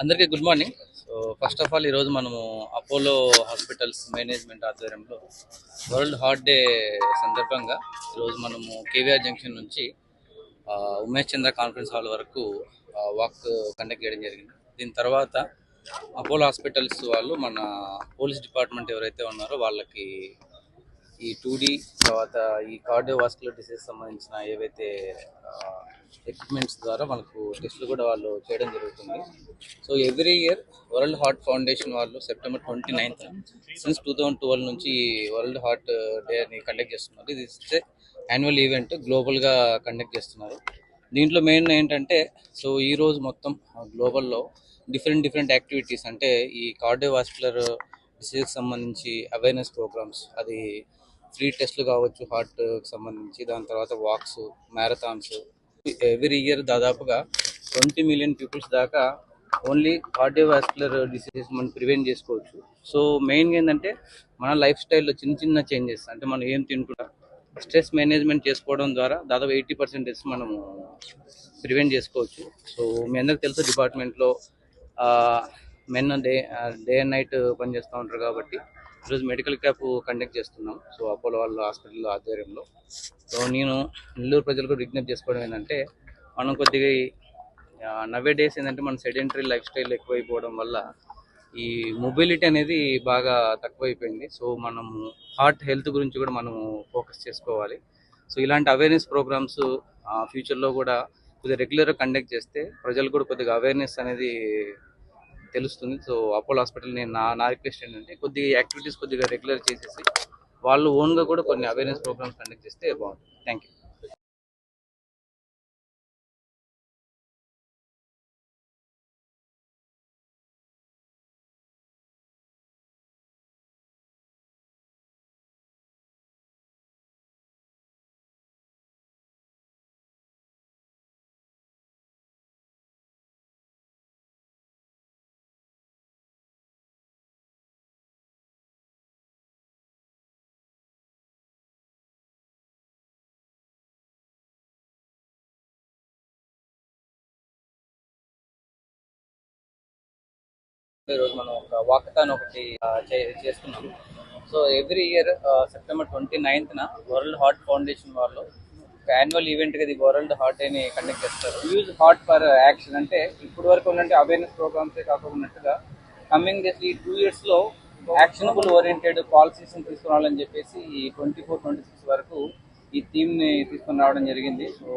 అందరికీ good morning. So first of all ఈరోజు మనము అపోలో హాస్పిటల్స్ మేనేజ్మెంట్ ఆధ్వర్యంలో వరల్డ్ హార్ట్ డే సందర్భంగా ఈరోజు మనము కేవీఆర్ జంక్షన్ నుంచి ఉమేష్ చంద్ర కాన్ఫరెన్స్ హాల్ వరకు వాక్ కండక్ట్ చేయడం జరిగింది. దీని తర్వాత అపోలో హాస్పిటల్స్ వాళ్ళు మన పోలీస్ డిపార్ట్మెంట్ ఎవరైతే ఉన్నారో వాళ్ళకి ఈ టూ డి తర్వాత ఈ కార్డియోవాస్కులర్ డిసీజ్ సంబంధించిన ఏవైతే ఎక్విప్మెంట్స్ ద్వారా మనకు టెస్టులు కూడా వాళ్ళు చేయడం జరుగుతుంది. So every year world heart foundation వాళ్ళు September twenty ninth since two thousand twelve నుంచి వరల్డ్ హార్ట్ డేని కండక్ట్ చేస్తున్నారు. ఇది ఇస్తే యాన్యువల్ ఈవెంట్ గ్లోబల్గా కండక్ట్ చేస్తున్నారు. దీంట్లో మెయిన్ ఏంటంటే సో ఈ రోజు మొత్తం గ్లోబల్లో డిఫరెంట్ డిఫరెంట్ యాక్టివిటీస్ అంటే ఈ కార్డియోవాస్కులర్ డిసీజ్కి సంబంధించి అవేర్నెస్ ప్రోగ్రామ్స్ అది ఫ్రీ టెస్ట్లు కావచ్చు హార్ట్కి సంబంధించి. దాని తర్వాత వాక్స్ మ్యారథాన్స్. ఎవ్రీ ఇయర్ దాదాపుగా ట్వంటీ మిలియన్ పీపుల్స్ దాకా ఓన్లీ కార్డియోవాస్కులర్ డిసీజెస్ మనం ప్రివెంట్ చేసుకోవచ్చు. సో మెయిన్గా ఏంటంటే మన లైఫ్ స్టైల్లో చిన్న చిన్న చేంజెస్ అంటే మనం ఏం తింటున్నా స్ట్రెస్ మేనేజ్మెంట్ చేసుకోవడం ద్వారా దాదాపు ఎయిటీ పర్సెంటేజ్ మనము ప్రివెంట్ చేసుకోవచ్చు. సో మీ అందరికి తెలుసు డిపార్ట్మెంట్లో men day day and night పనిచేస్తూ ఉంటారు కాబట్టి ఈరోజు మెడికల్ క్యాంప్ కండక్ట్ చేస్తున్నాం. సో అపోలో వాళ్ళ హాస్పిటల్ ఆధ్వర్యంలో. సో నేను నెల్లూరు ప్రజలకు విజ్ఞప్తి చేసుకోవడం ఏంటంటే మనం కొద్దిగా నవే డేస్ ఏంటంటే మన సెడెంటరీ లైఫ్ స్టైల్ ఎక్కువైపోవడం వల్ల ఈ మొబిలిటీ అనేది బాగా తక్కువైపోయింది. సో మనము హార్ట్ హెల్త్ గురించి కూడా మనము ఫోకస్ చేసుకోవాలి. సో ఇలాంటి అవేర్నెస్ ప్రోగ్రామ్స్ ఫ్యూచర్లో కూడా కొద్దిగా రెగ్యులర్గా కండక్ట్ చేస్తే ప్రజలు కూడా కొద్దిగా అవేర్నెస్ అనేది తెలుస్తుంది. సో అపోలో హాస్పిటల్ నేను నా నా రిక్వెస్ట్ ఏంటంటే కొద్దిగా యాక్టివిటీస్ కొద్దిగా రెగ్యులర్ చేసేసి వాళ్ళు ఓన్గా కూడా కొన్ని అవేర్నెస్ ప్రోగ్రామ్స్ కండక్ట్ చేస్తే బాగుంటుంది. థ్యాంక్ యూ ఈరోజు మనం ఒక వాకథాన్ ఒకటి ఆ, చేస్తున్నాం so every year September twenty నైన్త్న world heart foundation వాళ్ళు ఒక యాన్యువల్ ఈవెంట్గా ఇది వరల్డ్ హార్ట్ అని కండక్ట్ చేస్తారు. యూజ్ హార్ట్ ఫర్ యాక్షన్ అంటే ఇప్పుడు వరకు ఉన్నట్టు అవేర్నెస్ ప్రోగ్రామ్సే కాకుండా కమింగ్ డేస్ ఈ టూ ఇయర్స్లో యాక్షనబుల్ ఓరియంటెడ్ పాలసీస్ని తీసుకురావాలని చెప్పేసి ఈ ట్వంటీ ఫోర్ ట్వంటీ సిక్స్ వరకు ఈ థీమ్ని తీసుకుని రావడం జరిగింది. సో